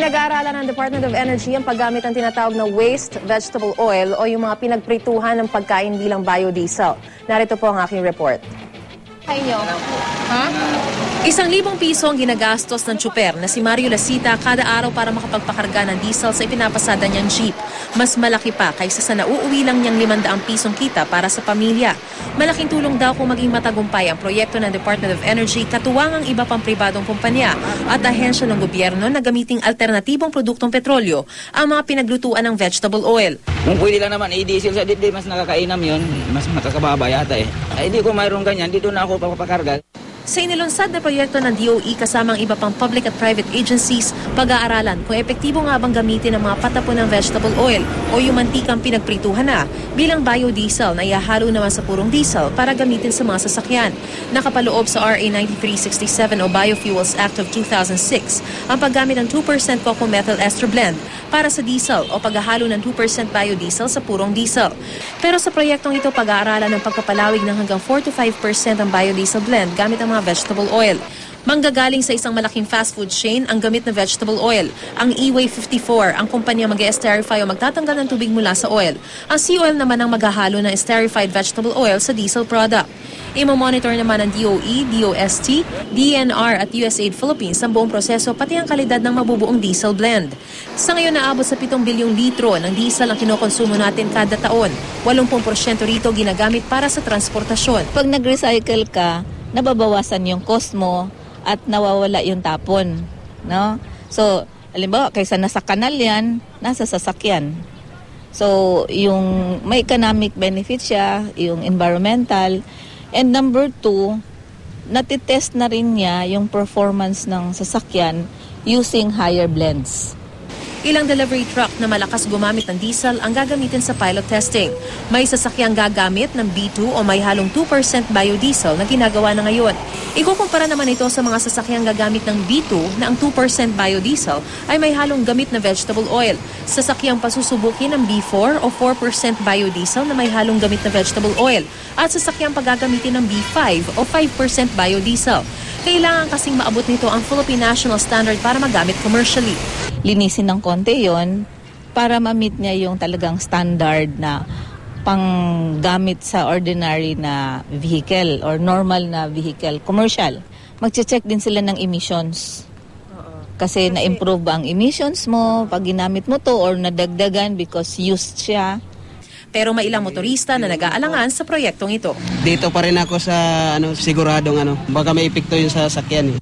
Pinag-aaralan ng Department of Energy ang paggamit ng tinatawag na waste vegetable oil o yung mga pinagprituhan ng pagkain bilang biodiesel. Narito po ang aking report. Isang libong piso ang ginagastos ng tsuper na si Mario Lasita kada araw para makapagpakarga ng diesel sa ipinapasada niyang jeep. Mas malaki pa kaysa sa nauuwi lang niyang 500 pisong kita para sa pamilya. Malaking tulong daw kung maging matagumpay ang proyekto ng Department of Energy katuwang ang iba pang pribadong kumpanya at ahensya ng gobyerno na gamiting alternatibong produktong petrolyo ang mga pinaglutuan ng vegetable oil. Kung pwede lang naman i-diesel sa dibdib, mas nakakainam yun, mas makakababa yata eh. Ay, di ko mayroon ganyan, dito na ako papakarga. Sa inilunsad na proyekto ng DOE kasamang iba pang public at private agencies, pag-aaralan kung epektibo nga bang gamitin ang mga patapon ng vegetable oil o yung mantikang pinagprituhan na bilang biodiesel na ihahalo naman sa purong diesel para gamitin sa mga sasakyan. Nakapaloob sa RA 9367 o Biofuels Act of 2006 ang paggamit ng 2% cocoa methyl ester blend para sa diesel o paghahalo ng 2% biodiesel sa purong diesel. Pero sa proyektong ito, pag-aaralan ng pagpapalawig ng hanggang 4 to 5% ang biodiesel blend gamit ang mga vegetable oil. Manggagaling sa isang malaking fast food chain ang gamit na vegetable oil. Ang E-Way 54, ang kumpanya mag esterify o magtatanggal ng tubig mula sa oil. Ang sea oil naman ang maghahalo ng esterified vegetable oil sa diesel product. Imo-monitor naman ng DOE, DOST, DNR at USAID Philippines ang buong proseso pati ang kalidad ng mabubuong diesel blend. Sa ngayon naabot sa 7 bilyong litro ng diesel ang kinokonsumo natin kada taon. 80% rito ginagamit para sa transportasyon. Pag nag-recycle ka, nababawasan yung cost mo at nawawala yung tapon. No? So, halimbawa, kaysa nasa kanal yan, nasa sasakyan. So, yung may economic benefit siya, yung environmental. And number two, natitest na rin niya yung performance ng sasakyan using higher blends. Ilang delivery truck na malakas gumamit ng diesel ang gagamitin sa pilot testing. May sasakyang gagamit ng B2 o may halong 2% biodiesel na ginagawa na ngayon. Ikukumpara naman ito sa mga sasakyang gagamit ng B2 na ang 2% biodiesel ay may halong gamit na vegetable oil. Sasakyang pasusubukin ng B4 o 4% biodiesel na may halong gamit na vegetable oil. At sasakyang paggagamitin ng B5 o 5% biodiesel. Kailangan kasing maabot nito ang Philippine National Standard para magamit commercially. Linisin ng konti yon para ma-meet niya yung talagang standard na panggamit sa ordinary na vehicle or normal na vehicle, commercial. Magche-check din sila ng emissions. Kasi na-improve ba ang emissions mo pag ginamit mo to or nadagdagan because used siya. Pero may ilang motorista na nag-aalangan sa proyektong ito. Dito pa rin ako sa ano siguradong ano baka may epekto yun sa sakyan eh.